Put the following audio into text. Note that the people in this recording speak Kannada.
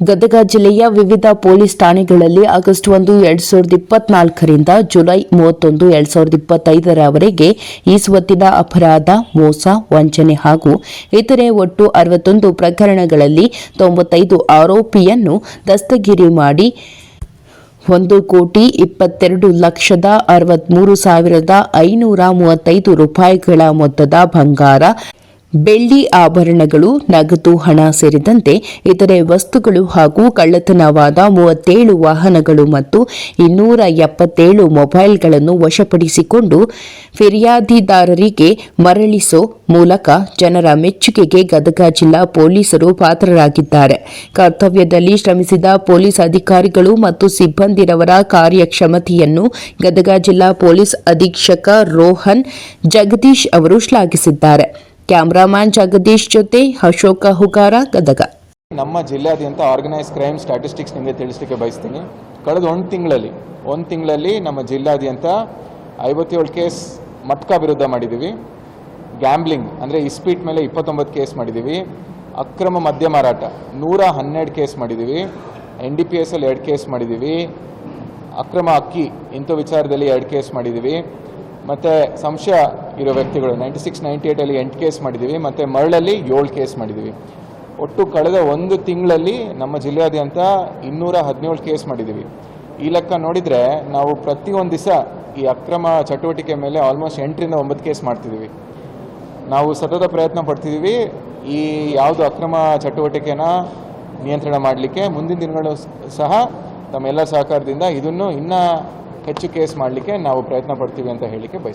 ಗದಗ ಜಿಲ್ಲೆಯ ವಿವಿಧ ಪೊಲೀಸ್ ಠಾಣೆಗಳಲ್ಲಿ ಆಗಸ್ಟ್ ಒಂದು, ಎರಡ್ ಸಾವಿರದ ಇಪ್ಪತ್ನಾಲ್ಕರಿಂದ ಜುಲೈ ಮೂವತ್ತೊಂದು, ಎರಡ್ ಸಾವಿರದ ಇಪ್ಪತ್ತೈದರವರೆಗೆ ಈ ಸ್ವತ್ತಿನ ಅಪರಾಧ, ಮೋಸ, ವಂಚನೆ ಹಾಗೂ ಇತರೆ ಒಟ್ಟು ಅರವತ್ತೊಂದು ಪ್ರಕರಣಗಳಲ್ಲಿ ತೊಂಬತ್ತೈದು ಆರೋಪಿಯನ್ನು ದಸ್ತಗಿರಿ ಮಾಡಿ ಒಂದು ಕೋಟಿ ಇಪ್ಪತ್ತೆರಡು ಲಕ್ಷದ ಅರವತ್ಮೂರು ಸಾವಿರದ ಐನೂರ ಮೂವತ್ತೈದು ರೂಪಾಯಿಗಳ ಮೊತ್ತದ ಬಂಗಾರ ಬೆಳ್ಳಿ ಆಭರಣಗಳು, ನಗದು ಹಣ ಸೇರಿದಂತೆ ಇತರೆ ವಸ್ತುಗಳು ಹಾಗೂ ಕಳ್ಳತನವಾದ ಮೂವತ್ತೇಳು ವಾಹನಗಳು ಮತ್ತು ಇನ್ನೂರ ಎಪ್ಪತ್ತೇಳು ಮೊಬೈಲ್ಗಳನ್ನು ವಶಪಡಿಸಿಕೊಂಡು ಫಿರ್ಯಾದಿದಾರರಿಗೆ ಮರಳಿಸೋ ಮೂಲಕ ಜನರ ಮೆಚ್ಚುಗೆಗೆ ಗದಗ ಜಿಲ್ಲಾ ಪೊಲೀಸರು ಪಾತ್ರರಾಗಿದ್ದಾರೆ. ಕರ್ತವ್ಯದಲ್ಲಿ ಶ್ರಮಿಸಿದ ಪೊಲೀಸ್ ಅಧಿಕಾರಿಗಳು ಮತ್ತು ಸಿಬ್ಬಂದಿರವರ ಕಾರ್ಯಕ್ಷಮತೆಯನ್ನು ಗದಗ ಜಿಲ್ಲಾ ಪೊಲೀಸ್ ಅಧೀಕ್ಷಕ ರೋಹನ್ ಜಗದೀಶ್ ಅವರು ಶ್ಲಾಘಿಸಿದ್ದಾರೆ. ಕ್ಯಾಮರಾಮ್ಯಾನ್ ಜಗದೀಶ್ ಜೊತೆ ಅಶೋಕ ಹುಗಾರ, ಗದಗ. ನಮ್ಮ ಜಿಲ್ಲಾದ್ಯಂತ ಆರ್ಗನೈಸ್ ಕ್ರೈಮ್ ಸ್ಟ್ಯಾಟಿಸ್ಟಿಕ್ಸ್ ನಿಮಗೆ ತಿಳಿಸ್ಲಿಕ್ಕೆ ಬಯಸ್ತೀನಿ. ಕಳೆದ ಒಂದು ತಿಂಗಳಲ್ಲಿ ಒಂದು ತಿಂಗಳಲ್ಲಿ ನಮ್ಮ ಜಿಲ್ಲಾದ್ಯಂತ ಐವತ್ತೇಳು ಕೇಸ್ ಮಟ್ಕ ವಿರುದ್ಧ ಮಾಡಿದ್ದೀವಿ ಗ್ಯಾಂಬ್ಲಿಂಗ್ ಅಂದರೆ ಇಸ್ಪೀಟ್ ಮೇಲೆ ಇಪ್ಪತ್ತೊಂಬತ್ತು ಕೇಸ್ ಮಾಡಿದ್ದೀವಿ ಅಕ್ರಮ ಮದ್ಯ ಮಾರಾಟ, ನೂರ ಹನ್ನೆರಡು ಕೇಸ್ ಮಾಡಿದ್ದೀವಿ ಎನ್ ಡಿ ಪಿ ಎಸ್ ಅಲ್ಲಿ ಎರಡು ಕೇಸ್ ಮಾಡಿದ್ದೀವಿ ಅಕ್ರಮ ಅಕ್ಕಿ, ಇಂಥ ವಿಚಾರದಲ್ಲಿ ಎರಡು ಕೇಸ್ ಮಾಡಿದ್ದೀವಿ ಮತ್ತು ಸಂಶಯ ಇರೋ ವ್ಯಕ್ತಿಗಳು. ನೈಂಟಿ ಸಿಕ್ಸ್ ನೈಂಟಿ ಏಯ್ಟಲ್ಲಿ ಎಂಟು ಕೇಸ್ ಮಾಡಿದ್ದೀವಿ ಮತ್ತು ಮರಳಲ್ಲಿ ಏಳು ಕೇಸ್ ಮಾಡಿದ್ದೀವಿ ಒಟ್ಟು ಕಳೆದ ಒಂದು ತಿಂಗಳಲ್ಲಿ ನಮ್ಮ ಜಿಲ್ಲೆಯಾದ್ಯಂತ ಇನ್ನೂರ ಹದಿನೇಳು ಕೇಸ್ ಮಾಡಿದ್ದೀವಿ ಈ ಲೆಕ್ಕ ನೋಡಿದರೆ ನಾವು ಪ್ರತಿಯೊಂದು ದಿವಸ ಈ ಅಕ್ರಮ ಚಟುವಟಿಕೆ ಮೇಲೆ ಆಲ್ಮೋಸ್ಟ್ ಎಂಟರಿಂದ ಒಂಬತ್ತು ಕೇಸ್ ಮಾಡ್ತಿದ್ದೀವಿ ನಾವು ಸತತ ಪ್ರಯತ್ನ ಪಡ್ತಿದ್ದೀವಿ ಈ ಯಾವುದು ಅಕ್ರಮ ಚಟುವಟಿಕೆನ ನಿಯಂತ್ರಣ ಮಾಡಲಿಕ್ಕೆ ಮುಂದಿನ ದಿನಗಳು ಸಹ ತಮ್ಮೆಲ್ಲ ಸಹಕಾರದಿಂದ ಇದನ್ನು ಇನ್ನೂ ಹೆಚ್ಚು ಕೇಸ್ ಮಾಡಲಿಕ್ಕೆ ನಾವು ಪ್ರಯತ್ನ ಪಡ್ತೀವಿ ಅಂತ ಹೇಳಿಕೆ ಬಯಸ್ತೀನಿ.